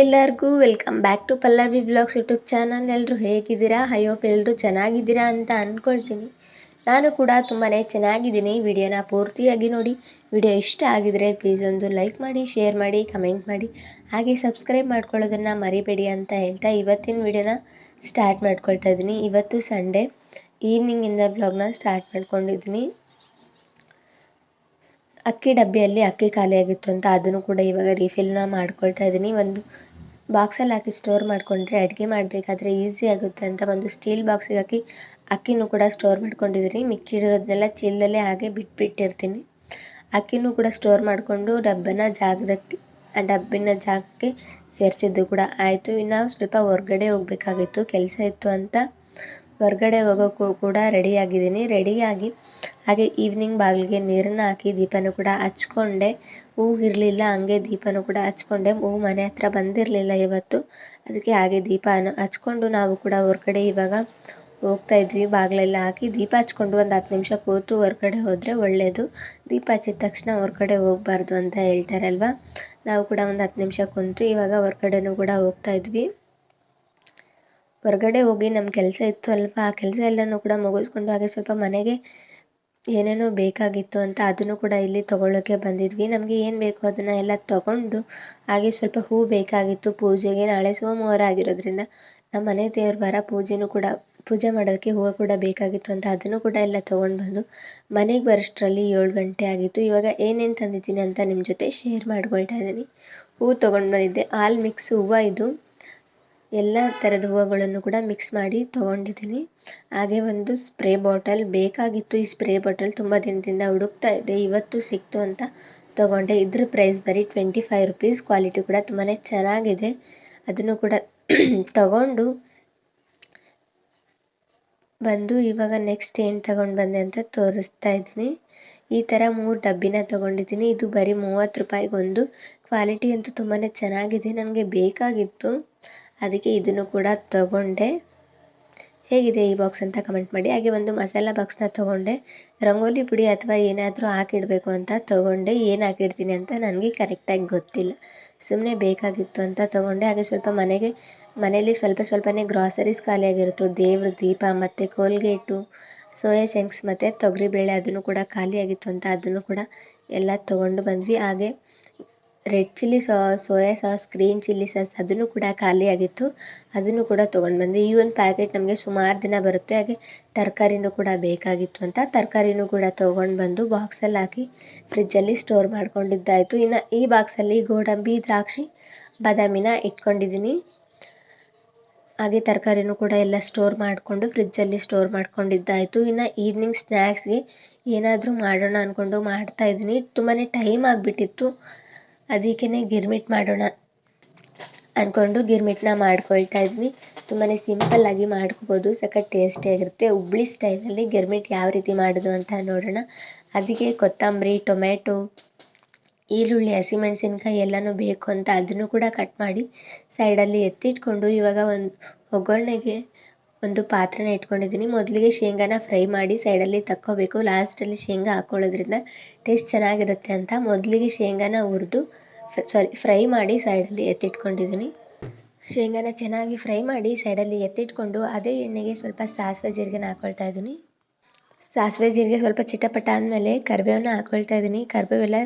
ಎಲ್ಲರಿಗೂ welcome back to Pallavi vlogs YouTube channel. ಎಲ್ಲರೂ ಹೇಗಿದ್ದೀರಾ? ಹೋಪ್ ಎಲ್ಲರೂ ಚೆನ್ನಾಗಿದ್ದೀರಾ ಅಂತ ಅಂದ್ಕೊಳ್ತೀನಿ ನಾನು ಕೂಡ ತುಂಬಾ ಚೆನ್ನಾಗಿದ್ದೀನಿ. ವಿಡಿಯೋನ ಪೂರ್ತಿಯಾಗಿ ನೋಡಿ. ವಿಡಿಯೋ ಇಷ್ಟ ಆಗಿದ್ರೆ ಪ್ಲೀಸ್ ಒಂದು ಲೈಕ್ ಮಾಡಿ ಶೇರ್ ಮಾಡಿ ಕಮೆಂಟ್ ಮಾಡಿ. ಹಾಗೆ ಸಬ್ಸ್ಕ್ರೈಬ್ ಮಾಡ್ಕೊಳ್ಳೋದನ್ನು ಮರಿಬೇಡಿ ಅಂತ ಹೇಳ್ತಾ ಇವತ್ತಿನ ವಿಡಿಯೋನ ಸ್ಟಾರ್ಟ್ ಮಾಡ್ಕೊಳ್ತಾ ಇದ್ದೀನಿ. ಇವತ್ತು ಸಂಡೇ ಈವ್ನಿಂಗಿಂದ ಬ್ಲಾಗ್ನ ಸ್ಟಾರ್ಟ್ ಮಾಡ್ಕೊಂಡಿದ್ದೀನಿ. ಅಕ್ಕಿ ಡಬ್ಬಿಯಲ್ಲಿ ಅಕ್ಕಿ ಖಾಲಿಯಾಗಿತ್ತು ಅಂತ ಅದನ್ನು ಕೂಡ ಇವಾಗ ರೀಫಿಲ್ನ ಮಾಡ್ಕೊಳ್ತಾ ಇದ್ದೀನಿ. ಒಂದು ಬಾಕ್ಸಲ್ಲಿ ಹಾಕಿ ಸ್ಟೋರ್ ಮಾಡಿಕೊಂಡ್ರೆ ಅಡುಗೆ ಮಾಡಬೇಕಾದ್ರೆ ಈಸಿ ಆಗುತ್ತೆ ಅಂತ ಒಂದು ಸ್ಟೀಲ್ ಬಾಕ್ಸಿಗೆ ಹಾಕಿ ಅಕ್ಕಿನೂ ಕೂಡ ಸ್ಟೋರ್ ಮಾಡ್ಕೊಂಡಿದ್ದೀನಿ ಮಿಕ್ಕಿರೋದನ್ನೆಲ್ಲ ಚೀಲದಲ್ಲೇ ಹಾಗೆ ಬಿಟ್ಬಿಟ್ಟಿರ್ತೀನಿ. ಅಕ್ಕಿನೂ ಕೂಡ ಸ್ಟೋರ್ ಮಾಡಿಕೊಂಡು ಡಬ್ಬನ ಜಾಗದಕ್ಕೆ, ಆ ಡಬ್ಬಿನ ಜಾಗಕ್ಕೆ ಸೇರಿಸಿದ್ದು ಕೂಡ ಆಯಿತು. ಇನ್ನು ಸ್ವಲ್ಪ ಹೊರಗಡೆ ಹೋಗಬೇಕಾಗಿತ್ತು, ಕೆಲಸ ಇತ್ತು ಅಂತ ಹೊರ್ಗಡೆ ಹೋಗೋಕು ಕೂಡ ರೆಡಿ ಆಗಿದ್ದೀನಿ. ರೆಡಿ ಆಗಿ ಹಾಗೆ ಈವ್ನಿಂಗ್ ಬಾಗಿಲಿಗೆ ನೀರನ್ನು ಹಾಕಿ ದೀಪನೂ ಕೂಡ ಹಚ್ಕೊಂಡೆ. ಹೂವು ಇರಲಿಲ್ಲ, ಹಂಗೆ ದೀಪನೂ ಕೂಡ ಹಚ್ಕೊಂಡೆ. ಹೂ ಮನೆ ಹತ್ರ ಬಂದಿರಲಿಲ್ಲ ಇವತ್ತು. ಅದಕ್ಕೆ ಹಾಗೆ ದೀಪ ಹಚ್ಕೊಂಡು ನಾವು ಕೂಡ ಹೊರಗಡೆ ಇವಾಗ ಹೋಗ್ತಾ ಇದ್ವಿ. ಬಾಗಿಲೆಲ್ಲ ಹಾಕಿ ದೀಪ ಹಚ್ಕೊಂಡು ಒಂದು ಹತ್ತು ನಿಮಿಷ ಕೂತು ಹೊರಗಡೆ ಹೋದರೆ ಒಳ್ಳೆಯದು ದೀಪ ಹಚ್ಚಿದ ತಕ್ಷಣ ಹೊರಗಡೆ ಹೋಗಬಾರ್ದು ಅಂತ ಹೇಳ್ತಾರಲ್ವ? ನಾವು ಕೂಡ ಒಂದು ಹತ್ತು ನಿಮಿಷ ಕುಂತು ಇವಾಗ ಹೊರಗಡೆನೂ ಕೂಡ ಹೋಗ್ತಾ ಇದ್ವಿ. ಹೊರಗಡೆ ಹೋಗಿ ನಮ್ಮ ಕೆಲಸ ಇತ್ತು ಅಲ್ವಾ? ಆ ಕೆಲಸ ಎಲ್ಲನೂ ಕೂಡ ಮುಗಿಸ್ಕೊಂಡು ಹಾಗೆ ಸ್ವಲ್ಪ ಮನೆಗೆ ಏನೇನೋ ಬೇಕಾಗಿತ್ತು ಅಂತ ಅದನ್ನು ಕೂಡ ಇಲ್ಲಿ ತೊಗೊಳ್ಳೋಕ್ಕೆ ಬಂದಿದ್ವಿ. ನಮಗೆ ಏನು ಬೇಕೋ ಅದನ್ನು ಎಲ್ಲ ತೊಗೊಂಡು ಹಾಗೆ ಸ್ವಲ್ಪ ಹೂ ಬೇಕಾಗಿತ್ತು ಪೂಜೆಗೆ. ನಾಳೆ ಸೋಮವಾರ ಆಗಿರೋದ್ರಿಂದ ನಮ್ಮ ಮನೆ ದೇವ್ರ ವಾರ ಪೂಜೆನೂ ಕೂಡ, ಪೂಜೆ ಮಾಡೋದಕ್ಕೆ ಹೂವು ಕೂಡ ಬೇಕಾಗಿತ್ತು ಅಂತ ಅದನ್ನು ಕೂಡ ಎಲ್ಲ ತೊಗೊಂಡು ಬಂದು ಮನೆಗೆ ಬರೋಷ್ಟರಲ್ಲಿ ಏಳು ಗಂಟೆ ಆಗಿತ್ತು. ಇವಾಗ ಏನೇನು ತಂದಿದ್ದೀನಿ ಅಂತ ನಿಮ್ಮ ಜೊತೆ ಶೇರ್ ಮಾಡ್ಕೊಳ್ತಾ ಇದ್ದೀನಿ. ಹೂವು ತೊಗೊಂಡು ಬಂದಿದ್ದೆ. ಆಲ್ ಮಿಕ್ಸ್ ಹೂವು ಇದು. ಎಲ್ಲ ಥರದ ಹೂವುಗಳನ್ನು ಕೂಡ ಮಿಕ್ಸ್ ಮಾಡಿ ತೊಗೊಂಡಿದ್ದೀನಿ. ಹಾಗೆ ಒಂದು ಸ್ಪ್ರೇ ಬಾಟಲ್ ಬೇಕಾಗಿತ್ತು. ಈ ಸ್ಪ್ರೇ ಬಾಟಲ್ ತುಂಬ ದಿನದಿಂದ ಹುಡುಕ್ತಾ ಇದ್ದೆ. ಇವತ್ತು ಸಿಕ್ತು ಅಂತ ತೊಗೊಂಡೆ. ಇದ್ರ ಪ್ರೈಸ್ ಬರೀ ಟ್ವೆಂಟಿ ಫೈವ್ ರುಪೀಸ್ ಕ್ವಾಲಿಟಿ ಕೂಡ ತುಂಬಾ ಚೆನ್ನಾಗಿದೆ. ಅದನ್ನು ಕೂಡ ತಗೊಂಡು ಬಂದು ಇವಾಗ ನೆಕ್ಸ್ಟ್ ಏನು ತಗೊಂಡು ಬಂದೆ ಅಂತ ತೋರಿಸ್ತಾ ಇದ್ದೀನಿ. ಈ ಥರ ಮೂರು ಡಬ್ಬಿನ ತೊಗೊಂಡಿದ್ದೀನಿ. ಇದು ಬರೀ ಮೂವತ್ತು ರೂಪಾಯಿಗೊಂದು. ಕ್ವಾಲಿಟಿ ಅಂತೂ ತುಂಬಾ ಚೆನ್ನಾಗಿದೆ. ನನಗೆ ಬೇಕಾಗಿತ್ತು. ಅದಕ್ಕೆ ಇದನ್ನು ಕೂಡ ತಗೊಂಡೆ. ಹೇಗಿದೆ ಈ ಬಾಕ್ಸ್ ಅಂತ ಕಮೆಂಟ್ ಮಾಡಿ. ಹಾಗೆ ಒಂದು ಮಸಾಲ ಬಾಕ್ಸ್ನ ತೊಗೊಂಡೆ. ರಂಗೋಲಿ ಪುಡಿ ಅಥವಾ ಏನಾದರೂ ಹಾಕಿಡಬೇಕು ಅಂತ ತೊಗೊಂಡೆ. ಏನು ಹಾಕಿಡ್ತೀನಿ ಅಂತ ನನಗೆ ಕರೆಕ್ಟಾಗಿ ಗೊತ್ತಿಲ್ಲ. ಸುಮ್ಮನೆ ಬೇಕಾಗಿತ್ತು ಅಂತ ತೊಗೊಂಡೆ. ಹಾಗೆ ಸ್ವಲ್ಪ ಮನೆಗೆ, ಮನೆಯಲ್ಲಿ ಸ್ವಲ್ಪ ಸ್ವಲ್ಪನೇ ಗ್ರಾಸರೀಸ್ ಖಾಲಿಯಾಗಿರುತ್ತೋ ದೇವ್ರ, ದೀಪ, ಮತ್ತು ಕೋಲ್ಗೇಟು ಸೋಯಾ ಶಂಕ್ಸ್ ಮತ್ತು ತೊಗರಿಬೇಳೆ ಅದನ್ನು ಕೂಡ ಖಾಲಿಯಾಗಿತ್ತು ಅಂತ ಅದನ್ನು ಕೂಡ ಎಲ್ಲ ತೊಗೊಂಡು ಬಂದ್ವಿ. ಹಾಗೆ red chilli sauce soya sauce, green chilli sauce ಅದನ್ನು ಕೂಡ ಖಾಲಿಯಾಗಿತ್ತು ಅದನ್ನು ಕೂಡ ತೊಗೊಂಡು ಬಂದೆ. ಈ ಒಂದು ಪ್ಯಾಕೆಟ್ ನಮಗೆ ಸುಮಾರು ದಿನ ಬರುತ್ತೆ. ಹಾಗೆ ತರಕಾರಿನೂ ಕೂಡ ಬೇಕಾಗಿತ್ತು ಅಂತ. ತರಕಾರಿನೂ ಕೂಡ ತೊಗೊಂಡು ಬಂದು ಬಾಕ್ಸಲ್ಲಿ ಹಾಕಿ ಫ್ರಿಜ್ಜಲ್ಲಿ ಸ್ಟೋರ್ ಮಾಡ್ಕೊಂಡಿದ್ದಾಯಿತು. ಇನ್ನು ಈ ಬಾಕ್ಸಲ್ಲಿ ಗೋಡಂಬಿ, ದ್ರಾಕ್ಷಿ, ಬಾದಾಮಿನ ಇಟ್ಕೊಂಡಿದ್ದೀನಿ. ಹಾಗೆ ತರಕಾರಿನೂ ಕೂಡ ಎಲ್ಲ ಸ್ಟೋರ್ ಮಾಡಿಕೊಂಡು ಫ್ರಿಜ್ಜಲ್ಲಿ ಸ್ಟೋರ್ ಮಾಡ್ಕೊಂಡಿದ್ದಾಯಿತು. ಇನ್ನು ಈವ್ನಿಂಗ್ ಸ್ನ್ಯಾಕ್ಸ್ಗೆ ಏನಾದರೂ ಮಾಡೋಣ ಅಂದ್ಕೊಂಡು ಮಾಡ್ತಾಯಿದ್ದೀನಿ ತುಂಬಾ ಟೈಮ್ ಆಗಿಬಿಟ್ಟಿತ್ತು. ಅದಕ್ಕೇ ಗಿರ್ಮಿಟ್ ಮಾಡೋಣ ಅಂದ್ಕೊಂಡು ಗಿರ್ಮಿಟ್ನ ಮಾಡ್ಕೊಳ್ತಾ ಇದ್ವಿ. ತುಂಬಾ ಸಿಂಪಲ್ಲಾಗಿ ಮಾಡ್ಕೋಬೋದು. ಸಖತ್ ಟೇಸ್ಟಿಯಾಗಿರುತ್ತೆ ಹುಬ್ಳಿ ಸ್ಟೈಲಲ್ಲಿ ಗಿರ್ಮಿಟ್ ಯಾವ ರೀತಿ ಮಾಡೋದು ಅಂತ ನೋಡೋಣ. ಅದಕ್ಕೆ ಕೊತ್ತಂಬರಿ ಟೊಮೆಟೊ ಈರುಳ್ಳಿ, ಹಸಿಮೆಣಸಿನ್ಕಾಯಿ ಎಲ್ಲನೂ ಬೇಕು ಅಂತ ಅದನ್ನು ಕೂಡ ಕಟ್ ಮಾಡಿ ಸೈಡಲ್ಲಿ ಎತ್ತಿಟ್ಕೊಂಡು ಇವಾಗ ಒಂದು ಒಗ್ಗರಣೆಗೆ ಒಂದು ಪಾತ್ರೆನ ಇಟ್ಕೊಂಡಿದ್ದೀನಿ ಮೊದಲಿಗೆ ಶೇಂಗಾನ ಫ್ರೈ ಮಾಡಿ ಸೈಡಲ್ಲಿ ತಕ್ಕೋಬೇಕು. ಲಾಸ್ಟಲ್ಲಿ ಶೇಂಗಾ ಹಾಕ್ಕೊಳ್ಳೋದ್ರಿಂದ ಟೇಸ್ಟ್ ಚೆನ್ನಾಗಿರುತ್ತೆ ಅಂತ ಮೊದಲಿಗೆ ಶೇಂಗಾನ ಹುರಿದು ಸಾರಿ ಫ್ರೈ ಮಾಡಿ ಸೈಡಲ್ಲಿ ಎತ್ತಿಟ್ಕೊಂಡಿದ್ದೀನಿ. ಶೇಂಗಾನ ಚೆನ್ನಾಗಿ ಫ್ರೈ ಮಾಡಿ ಸೈಡಲ್ಲಿ ಎತ್ತಿಟ್ಕೊಂಡು ಅದೇ ಎಣ್ಣೆಗೆ ಸ್ವಲ್ಪ ಸಾಸಿವೆ ಜೀರಿಗೆನ ಹಾಕ್ಕೊಳ್ತಾ ಇದ್ದೀನಿ. ಸಾಸಿವೆ ಜೀರಿಗೆ ಸ್ವಲ್ಪ ಚಿಟಪಟ ಆದಮೇಲೆ ಕರಿಬೇವನ್ನ ಹಾಕ್ಕೊಳ್ತಾ ಇದ್ದೀನಿ. ಕರಿಬೇವೆಲ್ಲ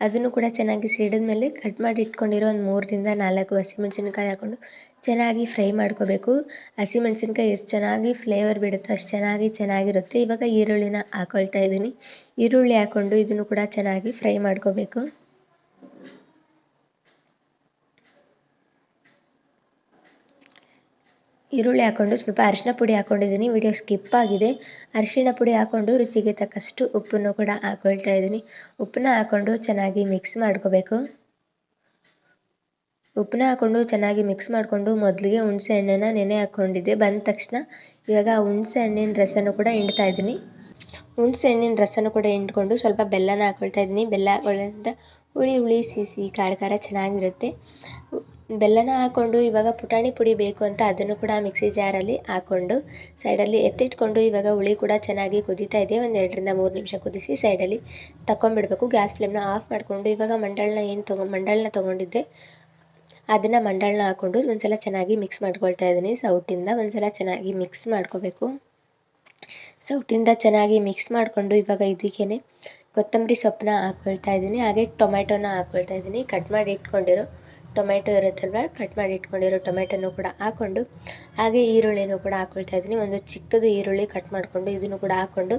ಅದನ್ನು ಕೂಡ ಚೆನ್ನಾಗಿ ಸಿಡಿದ್ಮೇಲೆ ಕಟ್ ಮಾಡಿ ಇಟ್ಕೊಂಡಿರೋ ಒಂದು ಮೂರರಿಂದ ನಾಲ್ಕು ಹಸಿಮೆಣಸಿನ್ಕಾಯಿ ಹಾಕ್ಕೊಂಡು ಚೆನ್ನಾಗಿ ಫ್ರೈ ಮಾಡ್ಕೋಬೇಕು. ಹಸಿಮೆಣಸಿನ್ಕಾಯಿ ಎಷ್ಟು ಚೆನ್ನಾಗಿ ಫ್ಲೇವರ್ ಬಿಡುತ್ತೋ ಅಷ್ಟು ಚೆನ್ನಾಗಿ ಚೆನ್ನಾಗಿರುತ್ತೆ. ಇವಾಗ ಈರುಳ್ಳಿನ ಹಾಕ್ಕೊಳ್ತಾ ಇದ್ದೀನಿ. ಈರುಳ್ಳಿ ಹಾಕ್ಕೊಂಡು ಇದನ್ನು ಕೂಡ ಚೆನ್ನಾಗಿ ಫ್ರೈ ಮಾಡ್ಕೋಬೇಕು. ಈರುಳ್ಳಿ ಹಾಕ್ಕೊಂಡು ಸ್ವಲ್ಪ ಅರಿಶಿನ ಪುಡಿ ಹಾಕ್ಕೊಂಡಿದ್ದೀನಿ ವಿಡಿಯೋ ಸ್ಕಿಪ್ ಆಗಿದೆ. ಅರಿಶಿನ ಪುಡಿ ಹಾಕ್ಕೊಂಡು ರುಚಿಗೆ ತಕ್ಕಷ್ಟು ಉಪ್ಪನ್ನು ಕೂಡ ಹಾಕ್ಕೊಳ್ತಾ ಇದ್ದೀನಿ. ಉಪ್ಪನ್ನ ಹಾಕ್ಕೊಂಡು ಚೆನ್ನಾಗಿ ಮಿಕ್ಸ್ ಮಾಡ್ಕೋಬೇಕು. ಉಪ್ಪನ್ನ ಹಾಕ್ಕೊಂಡು ಚೆನ್ನಾಗಿ ಮಿಕ್ಸ್ ಮಾಡಿಕೊಂಡು ಮೊದಲಿಗೆ ಹುಣಸೆ ಹಣ್ಣನ್ನು ನೆನೆ ಹಾಕ್ಕೊಂಡಿದ್ದೆ ಬಂದ ತಕ್ಷಣ ಇವಾಗ ಹುಣಸೆ ಹಣ್ಣಿನ ರಸನೂ ಕೂಡ ಹಿಂಡ್ತಾ ಇದ್ದೀನಿ. ಹುಣಸೆ ಹಣ್ಣಿನ ರಸನೂ ಕೂಡ ಹಿಂಡ್ಕೊಂಡು ಸ್ವಲ್ಪ ಬೆಲ್ಲನ ಹಾಕ್ಕೊಳ್ತಾ ಇದ್ದೀನಿ. ಬೆಲ್ಲ ಹಾಕೊಳ್ಳೋದ್ರಿಂದ ಹುಳಿ ಹುಳಿ ಸಿಹಿ ಖಾರ ಖಾರ ಚೆನ್ನಾಗಿರುತ್ತೆ. ಬೆಲ್ಲನ ಹಾಕ್ಕೊಂಡು ಇವಾಗ ಪುಟಾಣಿ ಪುಡಿ ಬೇಕು ಅಂತ ಅದನ್ನು ಕೂಡ ಮಿಕ್ಸಿ ಜಾರಲ್ಲಿ ಹಾಕ್ಕೊಂಡು ಸೈಡಲ್ಲಿ ಎತ್ತಿಟ್ಕೊಂಡು ಇವಾಗ ಹುಳಿ ಕೂಡ ಚೆನ್ನಾಗಿ ಕುದೀತಾ ಇದೆ. ಒಂದು ಎರಡರಿಂದ ಮೂರು ನಿಮಿಷ ಕುದಿಸಿ ಸೈಡಲ್ಲಿ ತಗೊಂಡ್ಬಿಡ್ಬೇಕು ಗ್ಯಾಸ್ ಫ್ಲೇಮ್ನ ಆಫ್ ಮಾಡಿಕೊಂಡು ಇವಾಗ ಮಂಡಳನ ಏನು ತೊಗೊ, ಮಂಡಳನ ತೊಗೊಂಡಿದ್ದೆ, ಅದನ್ನು ಮಂಡಾಳನ್ನ ಹಾಕ್ಕೊಂಡು ಒಂದ್ಸಲ ಚೆನ್ನಾಗಿ ಮಿಕ್ಸ್ ಮಾಡ್ಕೊಳ್ತಾ ಇದ್ದೀನಿ. ಸೌಟಿಂದ ಒಂದ್ಸಲ ಚೆನ್ನಾಗಿ ಮಿಕ್ಸ್ ಮಾಡ್ಕೋಬೇಕು. ಸೌಟಿಂದ ಚೆನ್ನಾಗಿ ಮಿಕ್ಸ್ ಮಾಡಿಕೊಂಡು ಇವಾಗ ಇದಕ್ಕೇನೆ ಕೊತ್ತಂಬರಿ ಸೊಪ್ಪನ್ನ ಹಾಕ್ಕೊಳ್ತಾ ಇದ್ದೀನಿ. ಹಾಗೆ ಟೊಮೆಟೊನ ಹಾಕ್ಕೊಳ್ತಾ ಇದ್ದೀನಿ. ಕಟ್ ಮಾಡಿ ಇಟ್ಕೊಂಡಿರೋ ಟೊಮೆಟೊ ಇರುತ್ತಲ್ವ, ಕಟ್ ಮಾಡಿ ಇಟ್ಕೊಂಡಿರೋ ಟೊಮೆಟೊನು ಕೂಡ ಹಾಕ್ಕೊಂಡು ಹಾಗೆ ಈರುಳ್ಳಿನೂ ಕೂಡ ಹಾಕ್ಕೊಳ್ತಾ ಇದ್ದೀನಿ. ಒಂದು ಚಿಕ್ಕದು ಈರುಳ್ಳಿ ಕಟ್ ಮಾಡಿಕೊಂಡು ಇದನ್ನು ಕೂಡ ಹಾಕ್ಕೊಂಡು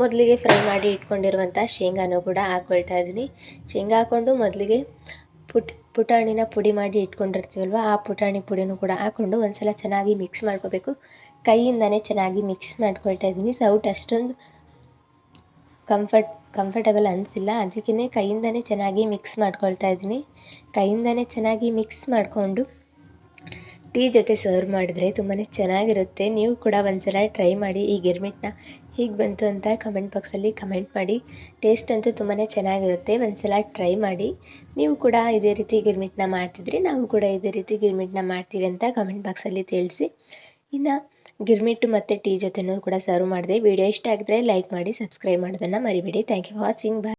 ಮೊದಲಿಗೆ ಫ್ರೈ ಮಾಡಿ ಇಟ್ಕೊಂಡಿರುವಂಥ ಶೇಂಗಾನು ಕೂಡ ಹಾಕ್ಕೊಳ್ತಾ ಇದ್ದೀನಿ. ಶೇಂಗಾ ಹಾಕ್ಕೊಂಡು ಮೊದಲಿಗೆ ಪುಟ್, ಪುಟಾಣಿನ ಪುಡಿ ಮಾಡಿ ಇಟ್ಕೊಂಡಿರ್ತೀವಲ್ವ, ಆ ಪುಟಾಣಿ ಪುಡಿನೂ ಕೂಡ ಹಾಕ್ಕೊಂಡು ಒಂದ್ಸಲ ಚೆನ್ನಾಗಿ ಮಿಕ್ಸ್ ಮಾಡ್ಕೋಬೇಕು. ಕೈಯಿಂದನೇ ಚೆನ್ನಾಗಿ ಮಿಕ್ಸ್ ಮಾಡ್ಕೊಳ್ತಾ ಇದ್ದೀನಿ. ಸೌಟ್ ಅಷ್ಟೊಂದು ಕಂಫರ್ಟ್ ಕಂಫರ್ಟಬಲ್ ಅನಿಸಿಲ್ಲ. ಅದಕ್ಕೇ ಕೈಯಿಂದನೇ ಚೆನ್ನಾಗಿ ಮಿಕ್ಸ್ ಮಾಡ್ಕೊಳ್ತಾ ಇದ್ದೀನಿ. ಕೈಯಿಂದನೇ ಚೆನ್ನಾಗಿ ಮಿಕ್ಸ್ ಮಾಡಿಕೊಂಡು ಟೀ ಜೊತೆ ಸರ್ವ್ ಮಾಡಿದ್ರೆ ತುಂಬಾ ಚೆನ್ನಾಗಿರುತ್ತೆ. ನೀವು ಕೂಡ ಒಂದ್ಸಲ ಟ್ರೈ ಮಾಡಿ ಈ ಗಿರ್ಮಿಟ್ನ ಹೀಗೆ ಬಂತು ಅಂತ ಕಮೆಂಟ್ ಬಾಕ್ಸಲ್ಲಿ ಕಮೆಂಟ್ ಮಾಡಿ. ಟೇಸ್ಟ್ ಅಂತೂ ತುಂಬಾ ಚೆನ್ನಾಗಿರುತ್ತೆ. ಒಂದ್ಸಲ ಟ್ರೈ ಮಾಡಿ. ನೀವು ಕೂಡ ಇದೇ ರೀತಿ ಗಿರ್ಮಿಟ್ನ ಮಾಡ್ತಿದ್ರಿ ನಾವು ಕೂಡ ಇದೇ ರೀತಿ ಗಿರ್ಮಿಟ್ನ ಮಾಡ್ತೀವಿ ಅಂತ ಕಮೆಂಟ್ ಬಾಕ್ಸಲ್ಲಿ ತಿಳಿಸಿ. ಇನ್ನು ಗಿರ್ಮಿಟ್ಟು ಮತ್ತು ಟೀ ಜೊತೆನೂ ಕೂಡ ಸರ್ವ್ ಮಾಡಿದೆ. ವಿಡಿಯೋ ಇಷ್ಟ ಆಗಿದ್ರೆ ಲೈಕ್ ಮಾಡಿ ಸಬ್ಸ್ಕ್ರೈಬ್ ಮಾಡೋದನ್ನು ಮರಿಬೇಡಿ. Thank you watching bye